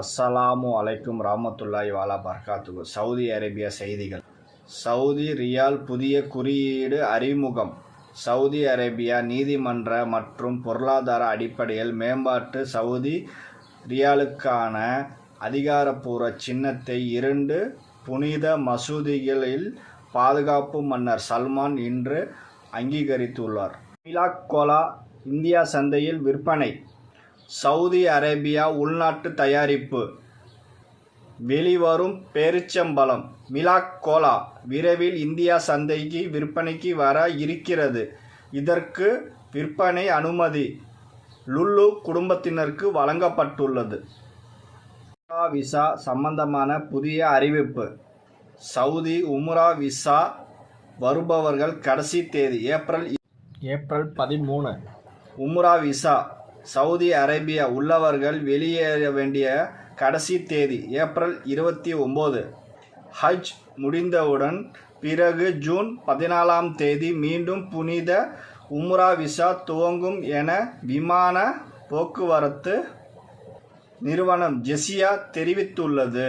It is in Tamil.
அஸ்ஸலாமு அலைக்கும் ராமத்துல்லாய் வாலா பர்காத்துகு சவுதி அரேபியா செய்திகள். சவுதி ரியால் புதிய குறியீடு அறிமுகம். சவுதி அரேபியா நீதிமன்ற மற்றும் பொருளாதார அடிப்படையில் மேம்பாட்டு சவுதி ரியாலுக்கான அதிகாரப்பூர்வ சின்னத்தை இரண்டு புனித மசூதிகளில் பாதுகாப்பு மன்னர் சல்மான் இன்று அங்கீகரித்துள்ளார். மிலாக் கோலா இந்தியா சந்தையில் விற்பனை சவுதி அரேபியா உள்நாட்டு தயாரிப்பு. வெளிவரும் பேரிச்சம்பழம் மிலாக் கோலா விரைவில் இந்தியா சந்தைக்கு விற்பனைக்கு வர இருக்கிறது. இதற்கு விற்பனை அனுமதி லுல்லு குடும்பத்தினருக்கு வழங்கப்பட்டுள்ளது. உம்ரா விசா சம்பந்தமான புதிய அறிவிப்பு. சவுதி உம்ரா விசா வருபவர்கள் கடைசி தேதி ஏப்ரல் ஏப்ரல் பதிமூணு. உம்ரா விசா சவுதி அரேபியா உள்ளவர்கள் வெளியேற வேண்டிய கடைசி தேதி ஏப்ரல் இருபத்தி ஒம்பது. ஹஜ் முடிந்தவுடன் பிறகு ஜூன் பதினாலாம் தேதி மீண்டும் புனித உம்ரா விசா துவங்கும் என விமான போக்குவரத்து நிறுவனம் ஜெசியா தெரிவித்துள்ளது.